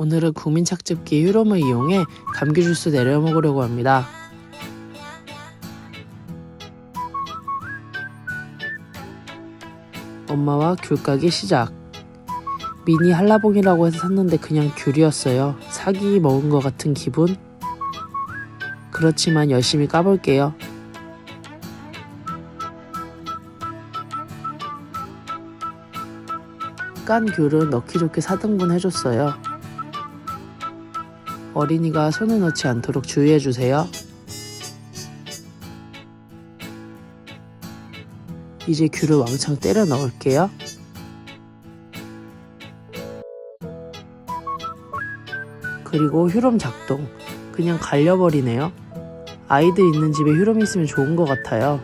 오늘은 국민착즙기 휴롬을 이용해 감기 주스 내려 먹으려고 합니다. 엄마와 귤 까기 시작. 미니 한라봉이라고 해서 샀는데 그냥 귤이었어요. 사기 먹은 것 같은 기분? 그렇지만 열심히 까볼게요. 깐 귤은 넣기 좋게 4등분 해줬어요. 어린이가 손에 넣지 않도록 주의해주세요. 이제 귤을 왕창 때려 넣을게요. 그리고 휴롬 작동. 그냥 갈려버리네요. 아이들 있는 집에 휴롬이 있으면 좋은 것 같아요.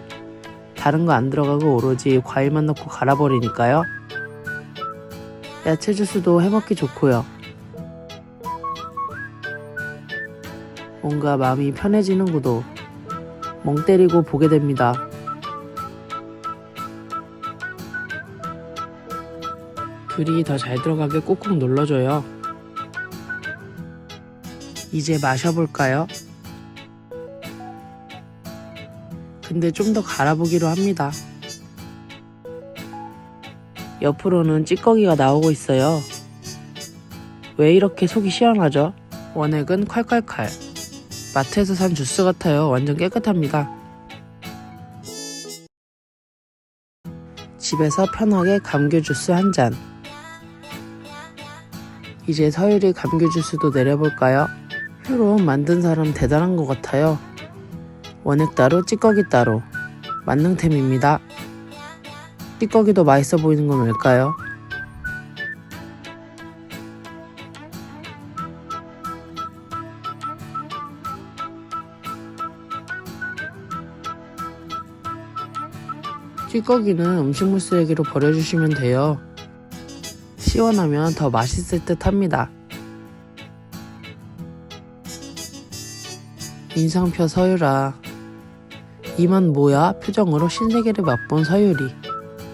다른 거 안 들어가고 오로지 과일만 넣고 갈아버리니까요. 야채 주스도 해먹기 좋고요. 뭔가 마음이 편해지는 구도. 멍 때리고 보게 됩니다. 귤이 더 잘 들어가게 꾹꾹 눌러줘요. 이제 마셔볼까요? 근데 좀 더 갈아보기로 합니다. 옆으로는 찌꺼기가 나오고 있어요. 왜 이렇게 속이 시원하죠? 원액은 콸콸콸. 마트에서 산 주스 같아요. 완전 깨끗합니다. 집에서 편하게 감귤 주스 한 잔. 이제 서율이 감귤 주스도 내려볼까요? 휴롬 만든 사람 대단한 것 같아요. 원액 따로 찌꺼기 따로 만능템입니다. 찌꺼기도 맛있어 보이는 건 왜일까요? 찌꺼기는 음식물 쓰레기로 버려주시면 돼요. 시원하면 더 맛있을 듯 합니다. 인상표 서유라. 이만 뭐야? 표정으로 신세계를 맛본 서유리.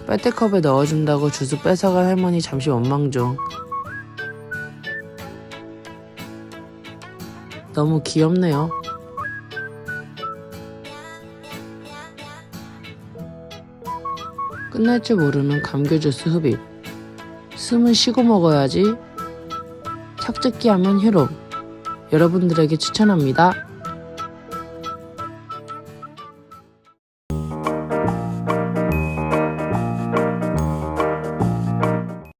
빨대컵에 넣어준다고 주스 뺏어간 할머니 잠시 원망 중. 너무 귀엽네요. 끝날 줄 모르는 감귤 주스 흡입. 숨을 쉬고 먹어야지. 착즙기 하면 휴롬. 여러분들에게 추천합니다.